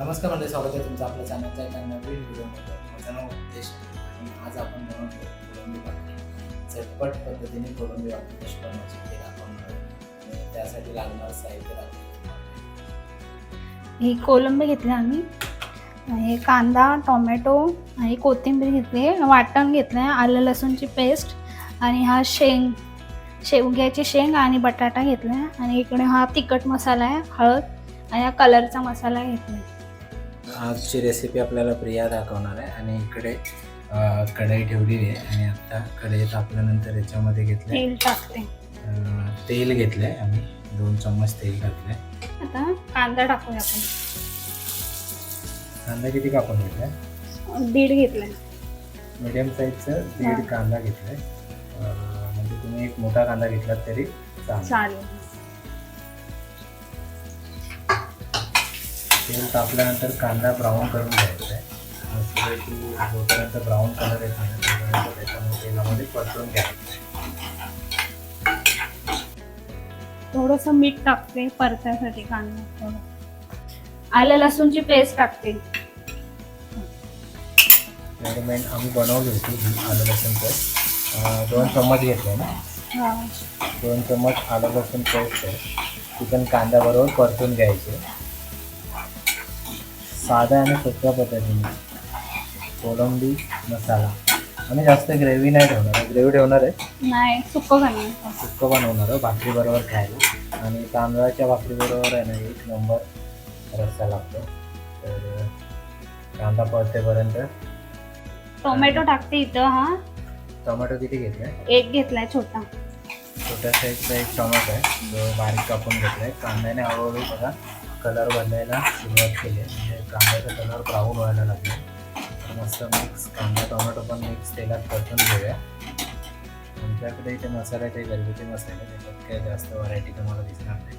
नमस्कार म्हणजे स्वागत आहे तुमचं आपल्या चॅनलच्या एका नवीन व्हिडिओमध्ये माझं नाव उद्देश आणि आज आपण बनवतो कोलंबी भाकरी. झटपट पद्धतीने कोलंबी भाकरी कशी बनवायची ते दाखवणार आणि त्यासाठी लागणार साहित्य दाखवतो ही कोलंबी घेतली आम्ही. हे कांदा टोमॅटो आणि कोथिंबीर घेतली वाटण घेतलं आहे आलं लसूणची पेस्ट आणि हा शेंग. शेवग्याची शेंग आणि बटाटा घेतला आहे आणि इकडे हा तिखट मसाला आहे हळद. आणि हा कलरचा मसाला घेतला आहे आजची रेसिपी आपल्याला प्रिया दाखवणार आहे. आणि इकडे कढई ठेवलेली आहे. आणि आता कढई तापल्यानंतर याच्यामध्ये घेतलं तेल टाकते. तेल घेतलं आहे आम्ही. दोन चम्मच तेल घातलं आहे आता कांदा टाकूया आपण. कांदा किती कापून घेतला आहे दीड घेतला मीडियम साईजचं. दीड कांदा घेतलाय. म्हणजे तुम्ही एक मोठा कांदा घेतलात तरी चालेल. चालेल. तेल तापल्यानंतर कांदा ब्राऊन करून घ्यायचा आहे. जोपर्यंत ब्राऊन कलर येत नाही तोपर्यंत त्याच्यामध्ये तेलामध्ये परतून घ्यायचं. थोडंसं मीठ टाकते परत्यासाठी कांदा थोडं. आलं लसूणची पेस्ट टाकते. दरम्यान आम्ही बनवली होती आलं लसूण पेस्ट दोन चम्मच घेतले ना? हा. दोन चम्मच आलं लसूण पेस्ट आहे. ती पण कांद्याबरोबर परतून घ्यायची साध्या आणि सोप्या पद्धतीने. कोलंबी मसाला. आणि जास्त ग्रेव्ही नाही ठेवणार ग्रेव्ही ठेवणार आहे? नाही सुकं घालणार सुक्कं बनवणार आहे. भाकरीबरोबर खायला. आणि तांदळाच्या भाकरीबरोबर आहे ना एक नंबर रस्सा लागतो. तर कांदा परतेपर्यंत टोमॅटो टाकते इथं हा. टोमॅटो किती घेतले? एक घेतलाय छोटा. छोट्या साईजचा एक टोमॅटो आहे. जो बारीक कापून घेतला आहे कांद्याने हळूहळू बघा. कलर बदलायला सुरुवात केली. आहे म्हणजे कांद्याचा कलर ब्राऊन व्हायला लागला. तर मस्त मिक्स कांदा टोमॅटो पण मिक्स तेलात परतून घेऊया. आमच्याकडे इथे मसाले ते गरबीचे मसाले त्याच्यात काही जास्त व्हरायटी तुम्हाला दिसणार नाही.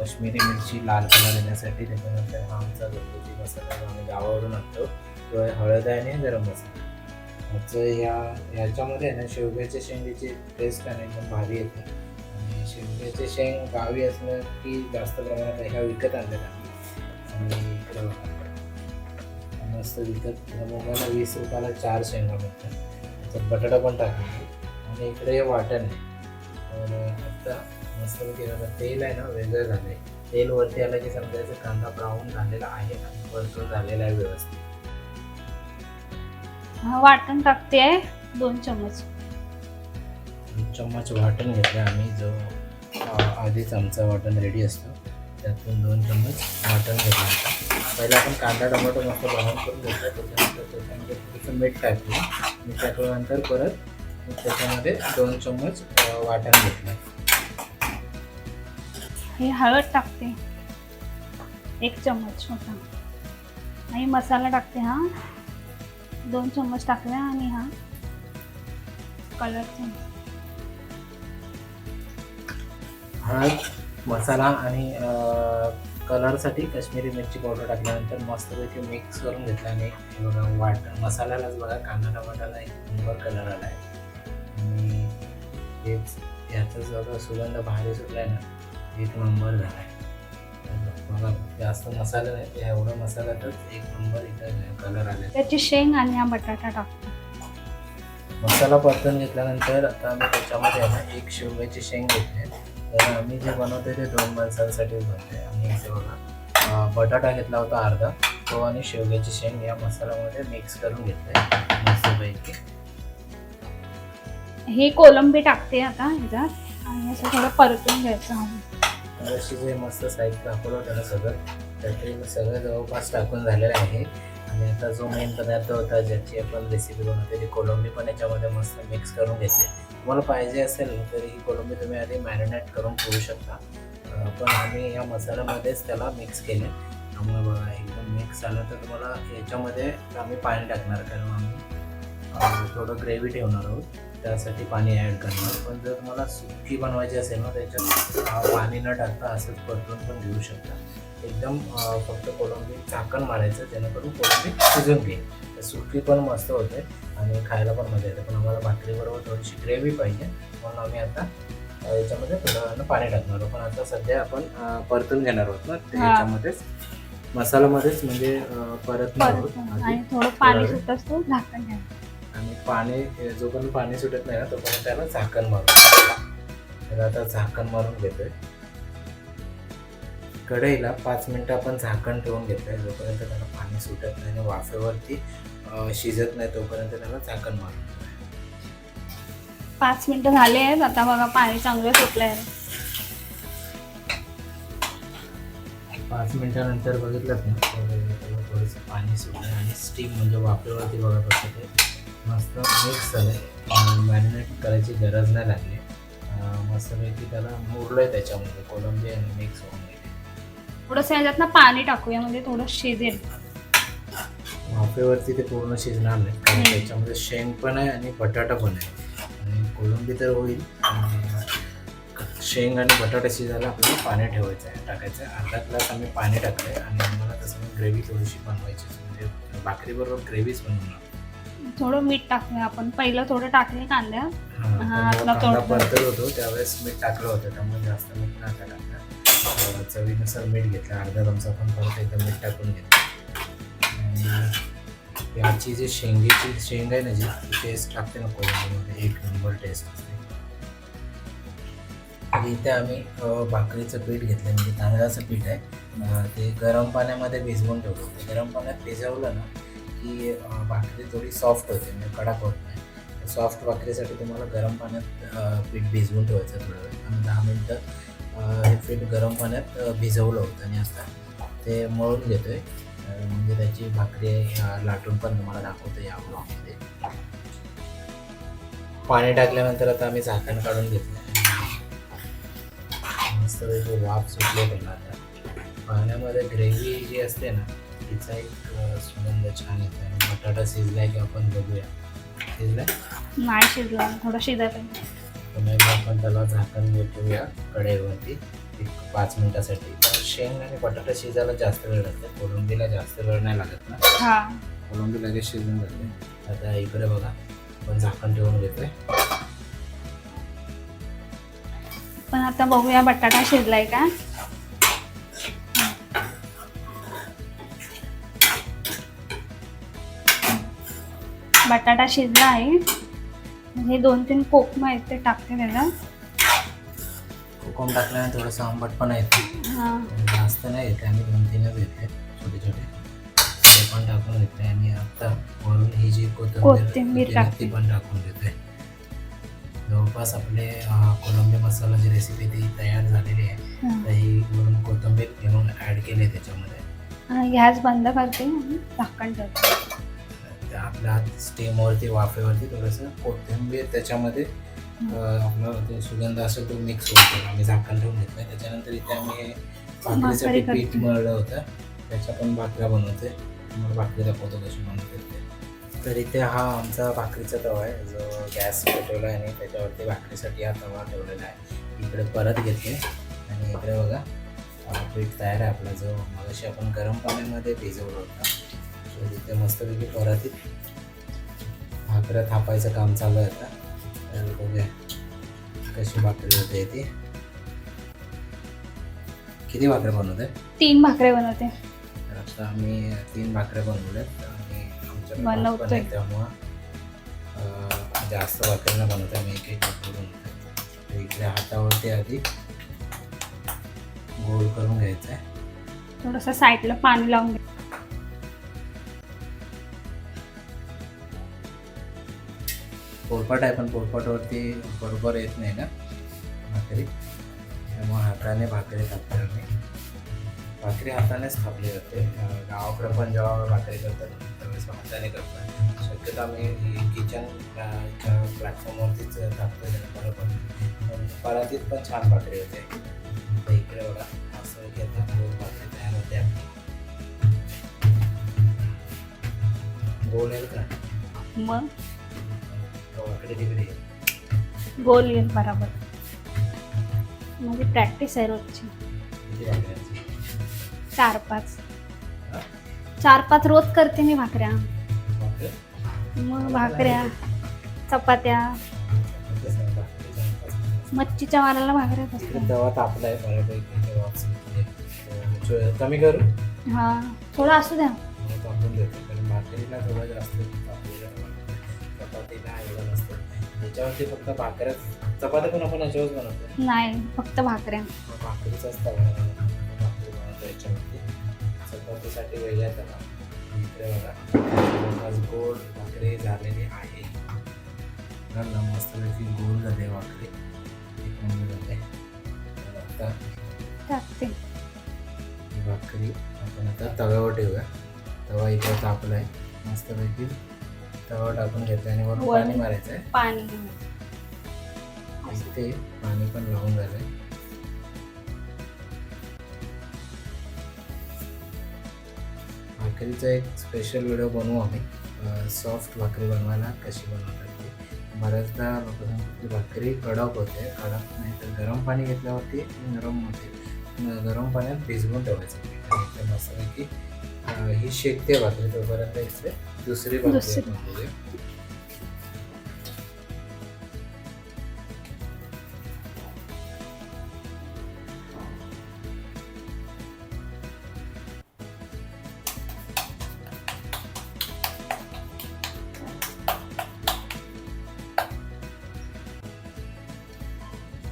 कश्मीरी मिरची लाल कलर येण्यासाठी त्याच्यानंतर हा आमचा घरगुती मसाला जो आम्ही गावावरून आणतो तो हळद आहे आणि गरम मसाला. आमचं ह्या ह्याच्यामध्ये आहे ना शेवग्याच्या शेंगेची टेस्ट आणि एकदम भारी येते. शेवग्याचे शेंग गावी असलं की जास्त प्रमाणात ह्या विकत आणल्या जातात आणि इकडे बघा. मस्त विकत. मोबाईलला वीस रुपयाला चार शेंगा मिळतात त्याच्यात बटाटा पण टाकले आणि इकडे हे वाटण आहे. तर आता मस्त तेल आहे ना वेगळं झालं आहे तेल वरती आलं की समजायचं कांदा ब्राऊन झालेला आहे आणि परतून झालेला आहे व्यवस्थित. हा वाटण टाकते दोन चम्मच. दोन चम्मच वाटण घेतलं आम्ही. जो आधीच आमचा वाटण रेडी असतो. त्यातून दोन चम्मच वाटण घेतलं होतं. पहिला आपण कांदा टोमॅटो मस्त ब्राऊन करून घेतला. त्याच्यानंतर त्याच्यामध्ये थोडंसं मीठ टाकलं. मीठ टाकल्यानंतर परत त्याच्यामध्ये दोन चम्मच वाटण घेतलं. हे हळद टाकते. एक चम्मच मोठा आणि मसाला टाकते हा. दोन चम्मच टाकला आणि हा कलरचा हळद मसाला आणि कलरसाठी काश्मीरी मिरची पावडर टाकल्यानंतर मस्तपैकी मिक्स करून घेतलं आणि हे बघा वाट मसाल्यालाच बघा कांदा टमाटाला एक नंबर कलर आला आहे आणि हेच याचाच बघा सुगंध भारी सुटला आहे ना एक नंबर झाला आहे बघा जास्त मसाला नाही एवढं मसाल्यातच एक नंबर इथं कलर आले त्याची शेंग आणि हा बटाटा टाकते. मसाला परतून घेतल्यानंतर आता आम्ही त्याच्यामध्ये एक शेवग्याची शेंग घेतली. तर आम्ही जे बनवतो ते दोन माणसांसाठीच बनते. आणि इथे बघा. बटाटा घेतला होता अर्धा. तो आणि शेवग्याची शेंग या मसाल्यामध्ये मिक्स करून घेतले मस्तपैकी. हे कोलंबी टाकते आता ह्याच्यात आणि असं थोडं परतून घ्यायचं तर अशी जे मस्त साहित्य दाखवलं होतं ना सगळं तर ते सगळं जवळपास टाकून झालेलं आहे. आणि आता जो मेन पदार्थ होता ज्याची आपण रेसिपी बनवते ती कोलंबी पण याच्यामध्ये मस्त मिक्स करून घेतली. तुम्हाला पाहिजे असेल तर ही कोलंबी तुम्ही आधी मॅरिनेट करून ठेवू शकता. पण आम्ही या मसाल्यामध्येच त्याला मिक्स केले. त्यामुळे बघा एकदम मिक्स झालं तर तुम्हाला याच्यामध्ये आम्ही पाणी टाकणार कारण आम्ही थोडं ग्रेव्ही ठेवणार आहोत. त्यासाठी पाणी ॲड करणार. पण जर तुम्हाला सुकी बनवायची असेल ना त्याच्यात पाणी न टाकता असंच परतून पण घेऊ शकता. एकदम फक्त कोलंबी झाकण मारायचं जेणेकरून कोलंबी शिजून घेईल तर सुकी पण मस्त होते आणि खायला पण मजा येते. पण आम्हाला भाकरीबरोबर थोडीशी ग्रेव्ही पाहिजे. म्हणून आम्ही आता याच्यामध्ये थोडं पाणी टाकणार आहोत. पण आता सध्या आपण परतून घेणार आहोत ना? ते हा. याच्यामध्येच. मसाल्यामध्येच म्हणजे परत नाही परत होत. आणि थोडं पाणी. सुटत झाकण घ्यायचं आणि पाणी जोपर्यंत पाणी सुटत नाही ना तोपर्यंत त्याला झाकण मारून तर आता झाकण मारून घेतोय. कढईला पाच मिनिटं आपण झाकण ठेवून घेतोय जोपर्यंत त्याला पाणी सुटत नाही आणि वाफेवरती शिजत नाही तोपर्यंत त्याला झाकण मारून पाच मिनिटं झाले आहेत. आता बघा पाणी चांगलं सुटलं आहे पाच मिनिटानंतर बघितलं ना तर त्याला थोडंसं पाणी सुटलं आणि स्टीम म्हणजे वाफेवरती बघत असतं ते मस्त मिक्स झालं मॅरिनेट करायची गरज नाही लागली. मस्तपैकी त्याला मुरलं आहे त्याच्यामध्ये कोलंबी आणि मिक्स होऊन गेली. थोडंसं याच्यात ना पाणी टाकूया म्हणजे थोडं शिजेल वाफेवरती ते पूर्ण शिजणार नाही कारण. त्याच्यामध्ये शेंग पण आहे आणि बटाटा पण आहे आणि कोलंबी तर होईल शेंग आणि बटाटा शिजायला आपल्याला पाणी ठेवायचं आहे टाकायचं आहे अर्धा ग्लास आम्ही पाणी टाकलं आहे आणि आम्हाला तसं ग्रेव्ही थोडीशी बनवायची. म्हणजे भाकरीबरोबर ग्रेव्हीच बनवणार थोडं मीठ टाकूया आपण पहिलं थोडं टाकले कांद्या. परतत होतो त्यावेळेस मीठ टाकलं होतं त्यामुळे जास्त मीठ नका टाकलं चवीनुसार मीठ घेतलं अर्धा चमचा पण परत एकदम मीठ टाकून घेतलं. आणि याची जी शेंगेची शेंग आहे ना जी टेस्ट टाकते ना कोल्हापूरमध्ये एक नंबर टेस्ट असते. आणि इथे आम्ही भाकरीचं पीठ घेतलं म्हणजे तांदळाचं पीठ आहे. ते गरम पाण्यामध्ये भिजवून ठेवतो. गरम पाण्यात भिजवलं ना की भाकरी थोडी सॉफ्ट होते म्हणजे कडक होत नाही. सॉफ्ट भाकरीसाठी तुम्हाला गरम पाण्यात पीठ भिजवून ठेवायचं थोडं वेळ आणि दहा मिनटं हे पीठ गरम पाण्यात भिजवलं होतं आणि आता ते मळून घेतोय. आहे म्हणजे त्याची भाकरी लाटून पण तुम्हाला दाखवतो या ब्लॉगमध्ये पाणी टाकल्यानंतर आता आम्ही झाकण काढून घेतलं मस्त वाफ सुटले त्याला आता. पाण्यामध्ये ग्रेव्ही जी असते ना तिचा एक सुगंध छान येतो आणि बटाटा शिजलाय की आपण बघूया. शिजलाय? नाही शिजला थोडं शिजायला पुन्हा एकदा आपण त्याला झाकण ठेवूया कढईवरती. एक पाच मिनिटासाठी. शेंग आणि बटाटा शिजायला जास्त वेळ लागतो. कोलंबीला जास्त वेळ नाही लागत ना. हा. कोलंबी लगेच शिजून जाते. आता इकडे बघा. आपण झाकण ठेवून घेतोय. पण आता बघूया बटाटा शिजलाय का? बटाटा शिजला आहे. हे दोन तीन कोकम आहेत ते टाकते त्याच्यात कोकम टाकल्याने थोडंसं आंबट पण येते. हा. जास्त नाही येते आम्ही दोन तीनच येते छोटे छोटे ते पण टाकून घेतले आणि आता वरून ही जी कोथिंबीर. ती पण टाकून घेते जवळपास आपले कोलंबी मसालाची रेसिपी ती तयार झालेली आहे हा. तर ही वरून कोथिंबीर घेऊन ॲड केली त्याच्यामध्ये. गॅस बंद करते आणि झाकण ठेवते. आपल्या स्टीमवरती वाफेवरती थोडंसं कोथिंबीर त्याच्यामध्ये आपला जो सुगंध असेल तो मिक्स होतो. आम्ही झाकण ठेवून घेतलं त्याच्यानंतर इथे आम्ही भाकरीसाठी भाकरी पीठ. मळलं होतं. त्याच्या पण भाकऱ्या बनवते. तुम्हाला भाकरी दाखवतो कशी बनवते तर इथे हा आमचा भाकरीचा तवा आहे. जो गॅस पेटवला आहे आणि त्याच्यावरती भाकरीसाठी हा तवा ठेवलेला आहे. इकडे परत घेते. आणि इकडे बघा पीठ तयार आहे आपला. जो मगाशी आपण गरम पाण्यामध्ये भिजवलं होतं. सो तिथे मस्तपैकी परत भाकऱ्या थापायचं काम चालू आहे आता. तर बघूया कशी भाकरी होते ती. किती भाकऱ्या बनवते? तीन भाकरे बनवते. तर आता आम्ही तीन भाकऱ्या बनवल्यात. आणि. आहे त्यामुळं जास्त भाकऱ्या बनवते आम्ही एक एक भाकरी बनवतो इकडे हातावरती आधी गोल करून घ्यायचं आहे थोडंसं साईडला पाणी लावून घे पोरपाट आहे पण पोरपाटवरती बरोबर येत नाही ना भाकरी. त्यामुळे हाताने भाकरी थापते आम्ही. भाकरी हातानेच थापली जाते. गावाकडे पण जेव्हा भाकरी करतात त्यावेळेस हाताने करतात. शक्यतो आम्ही किचन प्लॅटफॉर्मवरतीच थापतो बरं पण परातीत पण छान भाकरी होते. तर इकडे बघा असं घेतात गोल भाकरी तयार होते आपली गोल येईल का? मग? गोल येईल बरोबर. माझी प्रॅक्टिस आहे रोजची. चार पाच? चार पाच रोज करते मी भाकऱ्या. भाकऱ्या? मग भाकऱ्या चपात्या. मच्छीच्या वाराला भाकऱ्याच इकडे असतात बऱ्यापैकी तेव्हा कमी करू? हा थोडं असू द्या. नसतं. त्याच्यावरती फक्त भाकऱ्या चपात्या पण आपण बनवतो. नाही फक्त भाकऱ्या. बनवतो. भाकरी बनवतो याच्यावरती. चपातीसाठी वेगळ्या इकडे बघा. गोल भाकरी झालेली आहे. ना, मस्तपैकी गोल झाले भाकरी. एक नंबर झाले तर आता टाकते. भाकरी आपण आता तव्यावर ठेवूया. तवा इथे तापला आहे मस्तपैकी तवा टाकून घेतला आणि वरून वरून. पाणी मारायचं आहे पाणी इथे पाणी पण लावून झालंय. भाकरीचा एक स्पेशल व्हिडिओ बनवू आम्ही. सॉफ्ट भाकरी बनवायला कशी बनवतात ते. बऱ्याचदा लोक सांगतात की भाकरी कडक होते कडक नाही तर गरम पाणी घेतल्यावरती नरम होते. गरम पाण्यात भिजवून ठेवायचं. ते मस्तपैकी अं, ही शेकते भाकरी तोपर्यंत इथे दुसरी भाकरी दुसरी. आपण.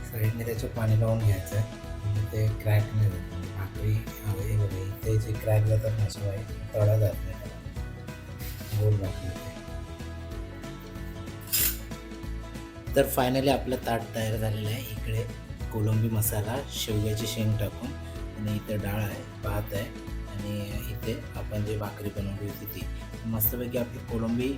साईडने त्याचं पाणी लावून घ्यायचं आहे म्हणजे ते क्रॅक नाही भाकरी हे बघा. इथे जे क्रॅक जातात ना आहे तळा जात नाही. गोल भाकरी तर फायनली आपलं ताट तयार झालेलं आहे. इकडे कोलंबी मसाला शेवग्याची शेंग टाकून आणि इथे डाळ आहे भात आहे आणि इथे आपण जे भाकरी बनवली होती ती. मस्तपैकी आपली कोलंबी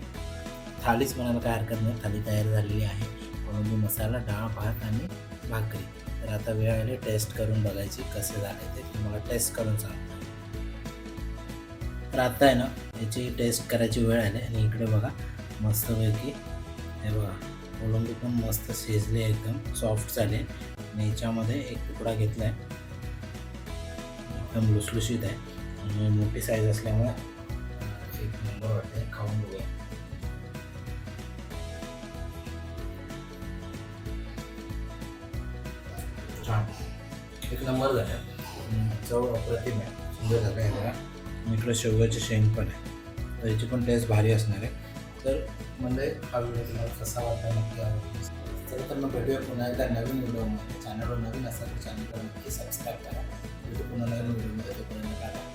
थालीच म्हणायला काय हरकत नाही. थाली तयार झालेली आहे. कोलंबी मसाला डाळ भात आणि भाकरी. तर आता वेळ आली टेस्ट करून बघायची कसे झाले ते. तुम्हाला टेस्ट करून सांगतो तर आता आहे ना याची टेस्ट करायची वेळ आली आणि इकडे बघा मस्तपैकी. हे बघा कोलंबी पण मस्त शिजली आहे एकदम सॉफ्ट झाले. आणि याच्यामध्ये एक तुकडा घेतला आहे एकदम लुसलुशीत आहे. आणि मोठी साईज असल्यामुळे एक नंबर वाटते खाऊन बघूया. एक नंबर झाला चव अप्रतिम आहे. सुंदर झालं आहे जरा आणि इकडं शेवग्याची शेंग पण आहे. तर याची पण टेस्ट भारी असणार आहे. तर म्हणजे हा व्हिडिओ तुम्हाला कसा वाटला नक्की आवडला तर तर मग भेटूया पुन्हा एकदा नवीन व्हिडिओमध्ये. चॅनलवर नवीन असाल तर चॅनलला नक्की सबस्क्राईब करा. पुन्हा नवीन व्हिडिओमध्ये. तोपर्यंत टाटा.